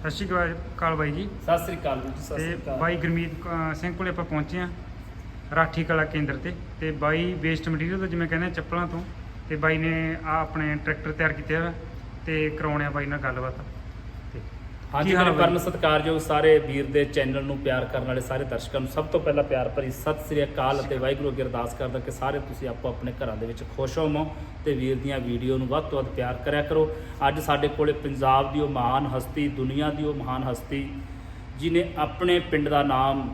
ਸਤਿ ਸ਼੍ਰੀ ਅਕਾਲ ਕਾਲ ਬਾਈ ਜੀ। ਸਤਿ ਸ੍ਰੀ ਅਕਾਲ ਜੀ ਸਤਿ ਤੇ ਸ੍ਰੀ ਅਕਾਲ। ਬਾਈ ਗੁਰਮੀਤ ਸਿੰਘ ਕੋਲੇ ਆਪਾਂ ਪਹੁੰਚੇ ਆ ਰਾਠੀ ਕਲਾ ਕੇਂਦਰ ਤੇ। ਤੇ ਬਾਈ ਵੇਸਟ ਮਟੀਰੀਅਲ ਤੋਂ ਜਿਵੇਂ ਕਹਿੰਦੇ ਆ ਚੱਪਲਾਂ ਤੋਂ ਤੇ ਬਾਈ ਨੇ ਆ ਆਪਣੇ ਟਰੈਕਟਰ ਤਿਆਰ ਕੀਤੇ ਆ ਤੇ ਕਰਾਉਣੇ ਆ ਬਾਈ ਨਾਲ ਗੱਲਬਾਤ। ਹਾਂਜੀ ਮੇਰੇ? ਪਰਮ ਸਤਿਕਾਰਯੋਗ ਸਾਰੇ ਵੀਰ ਦੇ ਚੈਨਲ ਨੂੰ ਪਿਆਰ ਕਰਨ ਵਾਲੇ ਸਾਰੇ ਦਰਸ਼ਕਾਂ ਨੂੰ ਸਭ ਤੋਂ ਪਹਿਲਾਂ ਪਿਆਰ ਭਰੀ ਸਤਿ ਸ੍ਰੀ ਅਕਾਲ ਅਤੇ ਵਾਹਿਗੁਰੂ ਅੱਗੇ ਅਰਦਾਸ ਕਰਦਾ ਕਿ ਸਾਰੇ ਤੁਸੀਂ ਆਪੋ ਆਪਣੇ ਘਰਾਂ ਦੇ ਵਿੱਚ ਖੁਸ਼ ਹੋਵੋ ਤੇ ਵੀਰ ਦੀਆਂ ਵੀਡੀਓ ਨੂੰ ਵੱਧ ਤੋਂ ਵੱਧ ਪਿਆਰ ਕਰਿਆ ਕਰੋ ਅੱਜ ਸਾਡੇ ਕੋਲੇ ਪੰਜਾਬ ਦੀ ਉਹ ਮਹਾਨ ਹਸਤੀ ਦੁਨੀਆ ਦੀ ਉਹ ਮਹਾਨ ਹਸਤੀ ਜਿਨੇ ਆਪਣੇ ਪਿੰਡ ਦਾ ਨਾਮ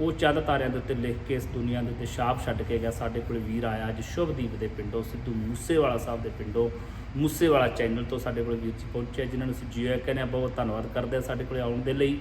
ਉਹ ਚੰਦ ਤਾਰਿਆਂ ਦੇ ਉੱਤੇ ਲਿਖ ਕੇ ਇਸ ਦੁਨੀਆ ਦੇ ਉੱਤੇ ਛਾਪ ਛੱਡ ਕੇ ਗਿਆ। ਸਾਡੇ ਕੋਲ ਵੀਰ ਆਇਆ ਅੱਜ ਸ਼ੁਭਦੀਪ ਦੇ ਪਿੰਡੋਂ, ਸਿੱਧੂ ਮੂਸੇਵਾਲਾ ਸਾਹਿਬ ਦੇ ਪਿੰਡੋਂ, ਮੂਸੇਵਾਲਾ ਚੈਨਲ ਤੋਂ ਸਾਡੇ ਕੋਲ ਵੀਰ ਜੀ ਪਹੁੰਚੇ ਜਿਨ੍ਹਾਂ ਨੂੰ ਅਸੀਂ ਜੀਓ ਕਹਿੰਦੇ ਹਾਂ, ਬਹੁਤ ਧੰਨਵਾਦ ਕਰਦੇ ਹਾਂ ਸਾਡੇ ਕੋਲ ਆਉਣ ਦੇ ਲਈ।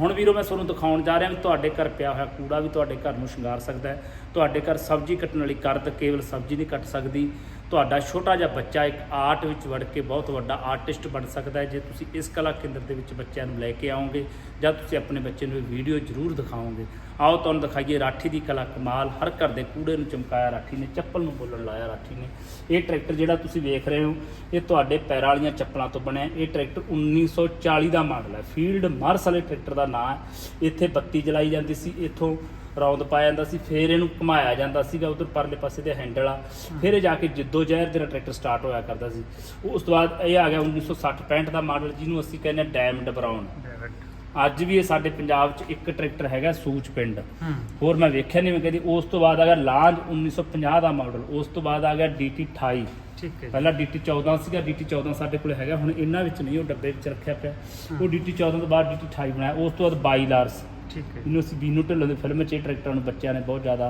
ਹੁਣ ਵੀਰੋ, ਮੈਂ ਤੁਹਾਨੂੰ ਦਿਖਾਉਣ ਜਾ ਰਿਹਾ ਵੀ ਤੁਹਾਡੇ ਘਰ ਪਿਆ ਹੋਇਆ ਕੂੜਾ ਵੀ ਤੁਹਾਡੇ ਘਰ ਨੂੰ ਸ਼ਿੰਗਾਰ ਸਕਦਾ ਹੈ। ਤੁਹਾਡੇ ਘਰ ਸਬਜ਼ੀ ਕੱਟਣ ਵਾਲੀ ਕਰਦ ਕੇਵਲ ਸਬਜ਼ੀ ਨਹੀਂ ਕੱਟ ਸਕਦੀ। ਤੁਹਾਡਾ ਛੋਟਾ ਜਿਹਾ ਬੱਚਾ ਇੱਕ ਆਰਟ ਵਿੱਚ ਵੜ ਕੇ ਬਹੁਤ ਵੱਡਾ ਆਰਟਿਸਟ ਬਣ ਸਕਦਾ ਹੈ। ਜੇ ਤੁਸੀਂ ਇਸ ਕਲਾ ਕੇਂਦਰ ਦੇ ਵਿੱਚ ਬੱਚਿਆਂ ਨੂੰ ਲੈ ਕੇ ਆਓਗੇ ਜਾਂ ਤੁਸੀਂ ਆਪਣੇ ਬੱਚੇ ਨੂੰ ਇਹ ਵੀਡੀਓ ਜ਼ਰੂਰ ਦਿਖਾਓਗੇ, ਆਓ ਤੁਹਾਨੂੰ ਦਿਖਾਈਏ ਰਾਠੀ ਦੀ ਕਲਾ ਕਮਾਲ। ਹਰ ਘਰ ਦੇ ਕੂੜੇ ਨੂੰ ਚਮਕਾਇਆ ਰਾਠੀ ਨੇ, ਚੱਪਲ ਨੂੰ ਬੋਲਣ ਲਾਇਆ ਰਾਠੀ ਨੇ। ਇਹ ਟਰੈਕਟਰ ਜਿਹੜਾ ਤੁਸੀਂ ਵੇਖ ਰਹੇ ਹੋ, ਇਹ ਤੁਹਾਡੇ ਪੈਰਾਂ ਵਾਲੀਆਂ ਚੱਪਲਾਂ ਤੋਂ ਬਣਿਆ। ਇਹ ਟਰੈਕਟਰ 1940 ਦਾ ਮਾਡਲ ਹੈ। ਫੀਲਡ ਮਾਰਸ ਵਾਲੇ ਟਰੈਕਟਰ ਦਾ ਨਾਮ ਹੈ। ਇੱਥੇ ਬੱਤੀ ਜਲਾਈ ਜਾਂਦੀ ਸੀ। ਇੱਥੋਂ ਰੌਂਦ ਪਾਇਆ ਜਾਂਦਾ ਸੀ ਫਿਰ ਇਹਨੂੰ ਘੁਮਾਇਆ ਜਾਂਦਾ ਸੀਗਾ ਉਧਰ ਪਰਲੇ ਪਾਸੇ ਤੇ ਹੈਂਡਲ ਆ। ਫਿਰ ਇਹ ਜਾ ਕੇ ਜਿੱਦੋ ਜ਼ਹਿਰ ਦੇ ਨਾਲ ਟਰੈਕਟਰ ਸਟਾਰਟ ਹੋਇਆ ਕਰਦਾ ਸੀ। ਉਸ ਤੋਂ ਬਾਅਦ ਇਹ ਆ ਗਿਆ 1960 65 ਦਾ ਮਾਡਲ ਜਿਹਨੂੰ ਅਸੀਂ ਕਹਿੰਦੇ ਆ ਡਾਇਮੰਡ ਬਰਾਊਨ। ਅੱਜ ਵੀ ਇਹ ਸਾਡੇ ਪੰਜਾਬ 'ਚ ਇੱਕ ਟਰੈਕਟਰ ਹੈਗਾ ਸੂਚ ਪਿੰਡ। ਹੋਰ ਮੈਂ ਵੇਖਿਆ ਨਹੀਂ ਮੈਂ ਕਦੀ ਉਸ ਤੋਂ ਬਾਅਦ ਆ ਗਿਆ ਲਾਂਜ 1950 ਦਾ ਮਾਡਲ ਉਸ ਤੋਂ ਬਾਅਦ ਆ ਗਿਆ DT 28 ਠੀਕ ਹੈ। ਪਹਿਲਾਂ DT 14 ਸੀਗਾ DT 14 ਸਾਡੇ ਕੋਲ ਹੈਗਾ ਹੁਣ ਇਹਨਾਂ ਵਿੱਚ ਨਹੀਂ ਉਹ ਡੱਬੇ ਵਿੱਚ ਰੱਖਿਆ ਪਿਆ। ਉਹ DT 14 ਤੋਂ ਬਾਅਦ DT 28 ਬਣਾਇਆ ਉਸ ਤੋਂ ਬਾਅਦ ਬਾਈ ਲਾਰਸ। ਠੀਕ ਹੈ। ਇਹਨੂੰ ਅਸੀਂ ਬੀਨੂ ਢਿੱਲੋਂ ਦੀ ਫਿਲਮ 'ਚ ਇਹ ਟਰੈਕਟਰਾਂ ਨੂੰ ਬੱਚਿਆਂ ਨੇ ਬਹੁਤ ਜ਼ਿਆਦਾ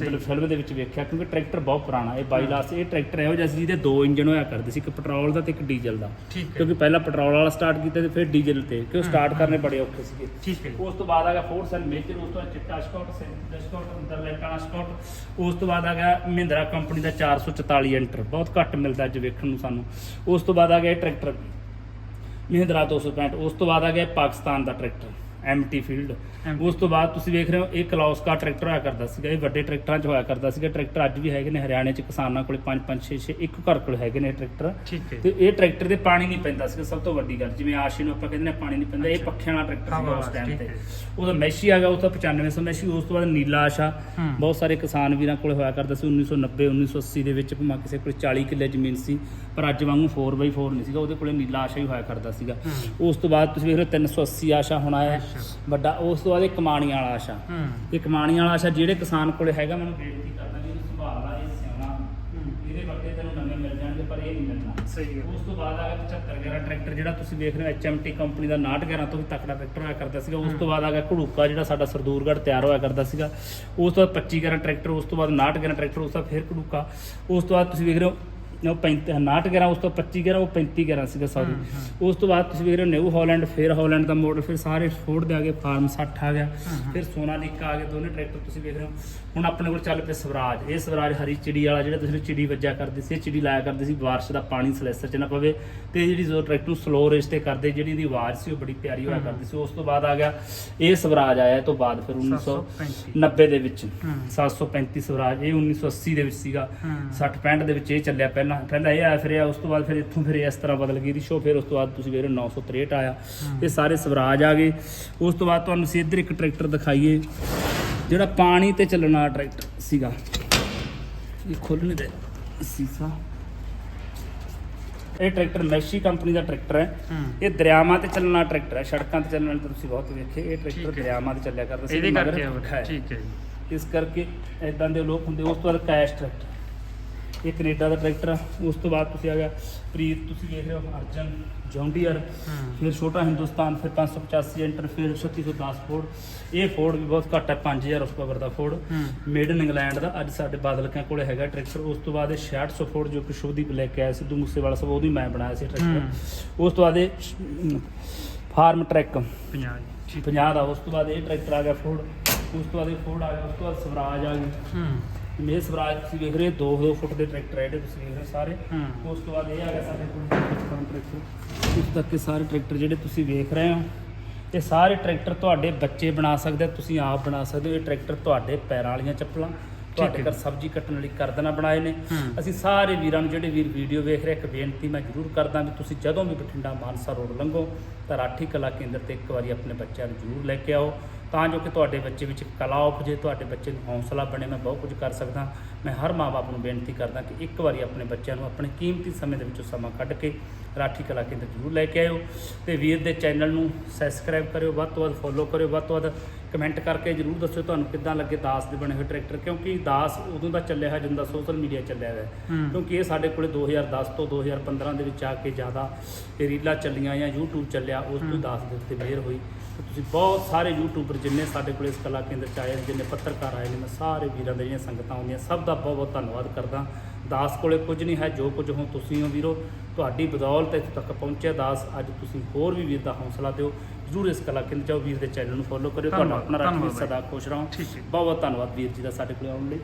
ਮਤਲਬ ਫਿਲਮ ਦੇ ਵਿੱਚ ਵੇਖਿਆ ਕਿਉਂਕਿ ਟਰੈਕਟਰ ਬਹੁਤ ਪੁਰਾਣਾ ਇਹ ਬਾਈ ਲਾਰਸ ਇਹ ਟਰੈਕਟਰ ਇਹੋ ਜਿਹਾ ਸੀ ਜਿਹਦੇ ਦੋ ਇੰਜਨ ਹੋਇਆ ਕਰਦੇ ਸੀ ਇੱਕ ਪੈਟਰੋਲ ਦਾ ਤੇ ਇੱਕ ਡੀਜ਼ਲ ਦਾ। ਕਿਉਂਕਿ ਪਹਿਲਾਂ ਪੈਟਰੋਲ ਵਾਲਾ ਸਟਾਰਟ ਕੀਤਾ ਤੇ ਫਿਰ ਡੀਜ਼ਲ ਤੇ ਕਿਉਂ ਸਟਾਰਟ ਕਰਨੇ ਬੜੇ ਔਖੇ ਸੀਗੇ। ਠੀਕ ਹੈ। ਉਸ ਤੋਂ ਬਾਅਦ ਆ ਗਿਆ ਫੋਰਸ ਐਂਡ ਮੇਜਰ ਉਸ ਤੋਂ ਬਾਅਦ ਚਿੱਟਾ ਸਕਾਟ ਸੈਂਟਰ ਸਕਾਟ ਅੰਦਰ ਲੈਟਾਣਾ ਸਕਾਟ ਉਸ ਤੋਂ ਬਾਅਦ ਆ ਗਿਆ ਮਹਿੰਦਰਾ ਕੰਪਨੀ ਦਾ 444 ਐਂਟਰ ਬਹੁਤ ਘੱਟ ਮਿਲਦਾ ਅੱਜ ਵੇਖਣ ਨੂੰ ਸਾਨੂੰ। ਉਸ ਤੋਂ ਬਾਅਦ ਆ ਗਿਆ ਇਹ ਟਰੈਕਟਰ ਮਹਿੰਦਰਾ 265 ਉਸ ਤੋਂ ਬਾਅਦ ਆ ਗਿਆ ਪਾਕਿਸਤਾਨ ਦਾ ਟਰੈਕਟਰ ਐਮਟੀ ਫੀਲਡ ਉਸ ਤੋਂ ਬਾਅਦ ਤੁਸੀਂ ਵੇਖ ਰਹੇ ਹੋ ਇਹ ਕਲੌਸਕਾ ਟਰੈਕਟਰ ਹੋਇਆ ਕਰਦਾ ਸੀਗਾ ਇਹ ਵੱਡੇ ਟਰੈਕਟਰਾਂ 'ਚ ਹੋਇਆ ਕਰਦਾ ਸੀਗਾ ਟਰੈਕਟਰ ਅੱਜ ਵੀ ਹੈਗੇ ਨੇ ਹਰਿਆਣੇ 'ਚ ਕਿਸਾਨਾਂ ਕੋਲੇ 5 5 6 6 ਇੱਕ ਘਰ ਕੋਲ ਹੈਗੇ ਨੇ ਟਰੈਕਟਰ ਤੇ ਇਹ ਟਰੈਕਟਰ ਦੇ ਪਾਣੀ ਨਹੀਂ ਪੈਂਦਾ ਸੀਗਾ ਸਭ ਤੋਂ ਵੱਡੀ ਗੱਲ ਜਿਵੇਂ ਆਸ਼ੀ ਨੂੰ ਆਪਾਂ ਕਹਿੰਦੇ ਨੇ ਪਾਣੀ ਨਹੀਂ ਪੈਂਦਾ ਇਹ। ਪੱਖਿਆਂ ਵਾਲਾ ਟਰੈਕਟਰ ਸੀਗਾ ਉਸ ਟਾਈਮ ਤੇ। ਉਹਦਾ ਮੈਸ਼ੀ ਆ ਗਿਆ ਉਸ ਤੋਂ 9500 ਮੈਸ਼ੀ ਉਸ ਤੋਂ ਬਾਅਦ ਨੀਲਾ ਆਸ਼ਾ। ਬਹੁਤ ਸਾਰੇ ਕਿਸਾਨ ਵੀਰਾਂ ਕੋਲ ਹੋਇਆ ਕਰਦਾ ਸੀ 1990 1980 ਦੇ ਵਿੱਚ ਭਾਵੇਂ ਕਿਸੇ ਕੋਲ 40 ਕਿੱਲੇ ਜ਼ਮੀਨ ਸੀ ਪਰ ਅੱਜ ਵਾਂਗੂ 4x4 ਨਹੀਂ ਸੀਗਾ ਉਹਦੇ ਕੋਲੇ ਨੀਲਾ ਆਸ਼ਾ ਹੀ ਹੋਇਆ ਕਰਦਾ ਸੀਗਾ। ਉਸ ਤੋਂ ਬਾਅਦ ਤੁਸੀਂ ਵੇਖ ਰਹੇ ਹੋ 380 ਆਸ਼ਾ ਹੁਣ ਆਇਆ। ਵੱਡਾ ਉਸ ਤੋਂ ਬਾਅਦ ਇਹ ਕਮਾਣੀਆਂ ਵਾਲਾ ਆਸ਼ਾ। ਇਹ ਕਮਾਣੀਆਂ ਵਾਲਾ ਆਸ਼ਾ ਜਿਹੜੇ ਕਿਸਾਨ ਕੋਲੇ ਹੈਗਾ ਮੈਨੂੰ ਬੇਨਤੀ ਕਰਦਾ ਵੀ ਇਹਨੂੰ ਸੰਭਾਲ ਲਾ ਇਹ ਸਿਆਣਾ। ਇਹਦੇ ਵੱਡੇ ਤੈਨੂੰ ਨਵੇਂ ਮਿਲ ਜਾਣਗੇ ਪਰ ਇਹ ਨਹੀਂ ਮਿਲਣਾ। ਸਹੀ ਹੈ ਉਸ ਤੋਂ ਬਾਅਦ ਆ ਗਿਆ 75 11 ਟਰੈਕਟਰ ਜਿਹੜਾ ਤੁਸੀਂ ਦੇਖ ਰਹੇ ਹੋ HMT ਕੰਪਨੀ ਦਾ 69 11 ਤੋਂ ਵੀ ਤਕੜਾ ਟਰੈਕਟਰ ਹੋਇਆ ਕਰਦਾ ਸੀਗਾ। ਉਸ ਤੋਂ ਬਾਅਦ ਆ ਗਿਆ ਘੜੂਕਾ ਜਿਹੜਾ ਸਾਡਾ ਸਰਦੂਰਗੜ੍ਹ ਤਿਆਰ ਹੋਇਆ ਕਰਦਾ ਸੀਗਾ। ਉਸ ਤੋਂ ਬਾਅਦ 25 11 ਟਰੈਕਟਰ ਉਸ ਤੋਂ ਬਾਅਦ 69 11 ਟਰੈਕਟਰ ਉਸ ਤੋਂ ਬਾਅਦ ਫਿਰ ਘੜੂਕਾ। ਉਸ ਤੋਂ ਬਾਅਦ ਤੁਸੀਂ ਵੇਖ ਰਹੇ ਹੋ ਉਹ 35 69 11 ਉਸ ਤੋਂ 25 11 ਉਹ 35 11 ਸੀਗਾ ਸੌਰੀ ਉਸ ਤੋਂ ਬਾਅਦ ਤੁਸੀਂ ਵੇਖ ਰਹੇ ਹੋ ਨਿਊ ਹਾਲੈਂਡ ਫਿਰ ਹਾਲੈਂਡ ਦਾ ਮਾਡਲ ਫਿਰ ਸਾਰੇ ਫੋਰਡ ਦੇ ਆ ਗਏ ਫਾਰਮ 60 ਆ ਗਿਆ। ਫਿਰ ਸੋਨਾਲੀਕਾ ਆ ਗਏ ਦੋਨੇ ਟਰੈਕਟਰ ਤੁਸੀਂ ਵੇਖ ਰਹੇ ਹੋ ਹੁਣ ਆਪਣੇ ਕੋਲ ਚੱਲ ਪਿਆ ਸਵਰਾਜ ਇਹ ਸਵਰਾਜ ਹਰੀ ਚਿੜੀ ਵਾਲਾ ਜਿਹੜਾ ਤੁਸੀਂ ਚਿੜੀ ਵੱਜਿਆ ਕਰਦੇ ਸੀ ਚਿੜੀ ਲਾਇਆ ਕਰਦੇ ਸੀ ਬਾਰਿਸ਼ ਦਾ ਪਾਣੀ ਸਲੈਸਰ ਚ ਨਾ ਪਵੇ ਤੇ ਜਿਹੜੀ ਜੋ ਟਰੈਕਟਰ ਨੂੰ ਸਲੋ ਰੇਸ ਤੇ ਕਰਦੇ ਜਿਹੜੀ ਇਹਦੀ ਆਵਾਜ਼ ਸੀ ਉਹ ਬੜੀ ਪਿਆਰੀ ਹੋਇਆ। ਕਰਦੀ ਸੀ ਉਸ ਤੋਂ ਬਾਅਦ ਆ ਗਿਆ ਇਹ ਸਵਰਾਜ ਆਇਆ ਤੋਂ ਬਾਅਦ ਫਿਰ 735 1990 ਦੇ ਵਿੱਚ ਹੂੰ। 735 ਸਵਰਾਜ ਇਹ 1980 ਦੇ ਵਿੱਚ ਸੀਗਾ ਹੂੰ। 60 65 ਦੇ ਵਿੱਚ ਇਹ ਚੱਲਿਆ ਪਹਿਲਾਂ ਪਹਿਲਾਂ ਇਹ ਆਇਆ ਫਿਰ ਇਹ ਉਸ ਤੋਂ ਬਾਅਦ ਫਿਰ ਇੱਥੋਂ ਫਿਰ ਇਸ ਤਰ੍ਹਾਂ ਬਦਲ ਗਈ ਦੀ ਸ਼ੋ ਫਿਰ ਉਸ ਤੋਂ ਬਾਅਦ ਤੁਸੀਂ ਵੇਖ ਰਹੇ ਹੋ 963 ਆਇਆ। ਇਹ ਸਾਰੇ ਸਵਰਾਜ ਆ ਗਏ। ਉਸ ਤੋਂ ਬਾਅਦ ਤੁਹਾਨੂੰ ਅਸੀਂ ਇੱਧਰ ਇੱਕ ਟਰੈਕਟਰ ਦਿਖਾਈਏ ਜਿਹੜਾ ਪਾਣੀ ਤੇ ਚੱਲਣ ਵਾਲਾ ਟਰੈਕਟਰ ਸੀਗਾ। ਇਹ ਖੋਲ੍ਹਣੇ ਦੇ ਸੀਸਾ। ਇਹ ਟਰੈਕਟਰ ਮੈਸ਼ੀ ਕੰਪਨੀ ਦਾ ਟਰੈਕਟਰ ਹੈ। ਹੂੰ। ਇਹ ਦਰਿਆਵਾਂ ਤੇ ਚੱਲਣ ਵਾਲਾ ਟਰੈਕਟਰ ਹੈ। ਸੜਕਾਂ ਤੇ ਚੱਲਣ ਵਾਲੇ ਤਾਂ ਤੁਸੀਂ ਬਹੁਤ ਵੇਖੇ ਇਹ ਠੀਕ ਟਰੈਕਟਰ ਹੈ। ਦਰਿਆਵਾਂ ਤੇ ਚੱਲਿਆ ਕਰਦਾ ਸੀ ਇਹਦੇ ਮਗਰ ਕਰਕੇ ਹੈ। ਠੀਕ ਹੈ ਜੀ। ਇਸ ਕਰਕੇ ਇਦਾਂ ਦੇ ਲੋਕ ਹੁੰਦੇ ਉਸ ਤੋਂ ਬਾਅਦ ਕੈਸ਼ ਟਰੈਕਟਰ। ਇਹ ਕੈਨੇਡਾ ਦਾ ਟਰੈਕਟਰ ਆ। ਉਸ ਤੋਂ ਬਾਅਦ ਤੁਸੀਂ ਆ ਗਿਆ ਪ੍ਰੀਤ ਤੁਸੀਂ ਦੇਖ ਰਹੇ ਹੋ ਅਰਜਨ ਜੌਂਡੀਅਰ ਹੂੰ। ਫਿਰ ਛੋਟਾ ਹਿੰਦੁਸਤਾਨ ਫਿਰ 585 ਐਂਟਰ ਫਿਰ 3610 ਫੋਰਡ ਇਹ ਫੋਰਡ ਵੀ ਬਹੁਤ ਘੱਟ ਹੈ 5000 ਉਸ ਪਾਵਰ ਦਾ ਫੋਰਡ ਹੂੰ। ਮੇਡ ਇਨ ਇੰਗਲੈਂਡ ਦਾ ਅੱਜ ਸਾਡੇ ਬਾਦਲਕਿਆਂ ਕੋਲੇ ਹੈਗਾ ਟਰੈਕਟਰ। ਉਸ ਤੋਂ ਬਾਅਦ ਇਹ 6600 ਫੋਰਡ ਜੋ ਕਿ ਸ਼ੁਭਦੀਪ ਲੈ ਕੇ ਆਇਆ ਸਿੱਧੂ ਮੂਸੇਵਾਲਾ ਸਾਹਿਬ ਉਹਦੀ ਮੈਂ ਬਣਾਇਆ ਸੀ ਟਰੈਕਟਰ। ਉਸ ਤੋਂ ਬਾਅਦ ਇਹ ਫਾਰਮ ਟਰੈਕ 50 ਠੀਕ 50 ਦਾ ਉਸ ਤੋਂ ਬਾਅਦ ਇਹ ਟਰੈਕਟਰ ਆ ਗਿਆ ਫੋਰਡ ਉਸ ਤੋਂ ਬਾਅਦ ਇਹ ਫੋਰਡ ਆ ਗਿਆ ਉਸ ਤੋਂ ਬਾਅਦ ਸਵਰਾਜ ਆ ਗਈ। ਇਹ ਸਵਰਾਜ ਤੁਸੀਂ ਵੇਖ ਰਹੇ 2-2 ਫੁੱਟ ਦੇ ਟਰੈਕਟਰ ਹੈ ਜਿਹੜੇ ਤੁਸੀਂ ਵੇਖ ਰਹੇ ਸਾਰੇ ਹੂੰ। ਉਸ ਤੋਂ ਬਾਅਦ ਇਹ ਆ ਗਿਆ ਸਾਡੇ ਕੋਲ ਪਾਕਿਸਤਾਨ ਟਰੈਕਟਰ ਇਸ ਤੱਕ ਇਹ ਸਾਰੇ ਟਰੈਕਟਰ ਜਿਹੜੇ ਤੁਸੀਂ ਵੇਖ ਰਹੇ ਹੋ ਇਹ ਸਾਰੇ ਟਰੈਕਟਰ ਤੁਹਾਡੇ ਬੱਚੇ ਬਣਾ ਸਕਦੇ ਆ, ਤੁਸੀਂ ਆਪ ਬਣਾ ਸਕਦੇ ਹੋ ਇਹ ਟਰੈਕਟਰ ਤੁਹਾਡੇ ਪੈਰਾਂ ਵਾਲੀਆਂ ਚੱਪਲਾਂ ਤੁਹਾਡੇ। ਘਰ ਸਬਜ਼ੀ ਕੱਟਣ ਲਈ ਕਰਦਨਾ ਬਣਾਏ ਨੇ ਹੂੰ। ਅਸੀਂ ਸਾਰੇ ਵੀਰਾਂ ਨੂੰ ਜਿਹੜੇ ਵੀਰ ਵੀਡੀਓ ਵੇਖ ਰਹੇ ਇੱਕ ਬੇਨਤੀ ਮੈਂ ਜ਼ਰੂਰ ਕਰਦਾ ਵੀ ਤੁਸੀਂ ਜਦੋਂ ਵੀ ਬਠਿੰਡਾ ਮਾਨਸਾ ਰੋਡ ਲੰਘੋ ਤਾਂ ਰਾਠੀ ਕਲਾ ਕੇਂਦਰ ਤੇ ਇੱਕ ਵਾਰੀ ਆਪਣੇ ਬੱਚਿਆਂ ਨੂੰ ਜ਼ਰੂਰ ਲੈ ਕੇ ਆਓ ਤਾਂ ਜੋ ਕਿ ਤੁਹਾਡੇ ਬੱਚੇ ਵਿੱਚ ਕਲਾ ਉਪਜੇ, ਤੁਹਾਡੇ ਬੱਚੇ ਨੂੰ ਹੌਸਲਾ ਬਣੇ, ਮੈਂ ਬਹੁਤ ਕੁਝ ਕਰ ਸਕਦਾ। ਮੈਂ ਹਰ ਮਾਂ-ਬਾਪ ਨੂੰ ਬੇਨਤੀ ਕਰਦਾ ਕਿ ਇੱਕ ਵਾਰੀ ਆਪਣੇ ਬੱਚਿਆਂ ਨੂੰ ਆਪਣੇ ਕੀਮਤੀ ਸਮੇਂ ਦੇ ਵਿੱਚੋਂ ਸਮਾਂ ਕੱਢ ਕੇ ਰਾਠੀ ਕਲਾ ਕੇਂਦਰ ਜ਼ਰੂਰ ਲੈ ਕੇ ਆਇਓ ਤੇ ਵੀਰ ਦੇ ਚੈਨਲ ਨੂੰ ਸਬਸਕ੍ਰਾਈਬ ਕਰਿਓ ਵੱਧ ਤੋਂ ਵੱਧ ਫੋਲੋ ਕਰਿਓ ਵੱਧ ਤੋਂ ਵੱਧ ਕਮੈਂਟ ਕਰਕੇ ਜ਼ਰੂਰ ਦੱਸਿਓ ਤੁਹਾਨੂੰ ਕਿੱਦਾਂ ਲੱਗੇ ਦਾਸ ਦੇ ਬਣੇ ਹੋਏ ਟਰੈਕਟਰ ਕਿਉਂਕਿ ਦਾਸ ਉਦੋਂ ਦਾ ਚੱਲਿਆ ਹੈ ਜਦੋਂ ਸੋਸ਼ਲ ਮੀਡੀਆ ਚੱਲਿਆ ਹੋਇਆ। ਕਿਉਂਕਿ ਇਹ ਸਾਡੇ ਕੋਲੇ 2010 ਤੋਂ 2015 ਦੇ ਵਿੱਚ ਆ ਕੇ ਜ਼ਿਆਦਾ ਇਹ ਰੀਲਾਂ ਚੱਲੀਆਂ ਜਾਂ YouTube ਚੱਲਿਆ ਉਸ ਤੋਂ। ਦਾਸ ਦੇ ਉੱਤੇ ਮੇਰ ਹੋਈ ਤੇ ਤੁਸੀਂ ਬਹੁਤ ਸਾਰੇ ਯੂਟਿਊਬਰ ਜਿੰਨੇ ਸਾਡੇ ਕੋਲੇ ਇਸ ਕਲਾ ਕੇਂਦਰ ਚ ਆਏ ਜਿੰਨੇ ਪੱਤਰਕਾਰ ਆਏ ਨੇ ਮੈਂ ਸਾਰੇ ਵੀਰਾਂ ਦੇ ਜਿਹੜੀਆਂ ਸੰਗਤਾਂ ਆਉਂਦੀਆਂ ਸਭ ਦਾ ਬਹੁਤ ਬਹੁਤ ਧੰਨਵਾਦ ਕਰਦਾ। ਦਾਸ ਕੋਲੇ ਕੁਝ ਨਹੀਂ ਹੈ ਜੋ ਕੁਝ ਹੋ ਤੁਸੀਂ ਹੋ ਵੀਰੋ। ਤੁਹਾਡੀ ਬਦੌਲਤ ਇੱਥੇ ਤੱਕ ਪਹੁੰਚਿਆ ਦਾਸ ਅੱਜ ਤੁਸੀਂ ਹੋਰ ਵੀ ਵੀਰ ਦਾ ਹੌਸਲਾ ਦਿਓ। ਜ਼ਰੂਰ ਇਸ ਕਲਾ ਕੇਂਦਰ ਜਾਓ ਵੀਰ ਦੇ ਚੈਨਲ ਨੂੰ ਫੋਲੋ ਕਰਿਓ। ਤੁਹਾਡਾ ਆਪਣਾ ਰੱਖ ਸਦਾ ਖੁਸ਼ ਰਹੋ। ਬਹੁਤ ਬਹੁਤ ਧੰਨਵਾਦ ਵੀਰ ਜੀ ਦਾ ਸਾਡੇ ਕੋਲ ਆਉਣ ਲਈ।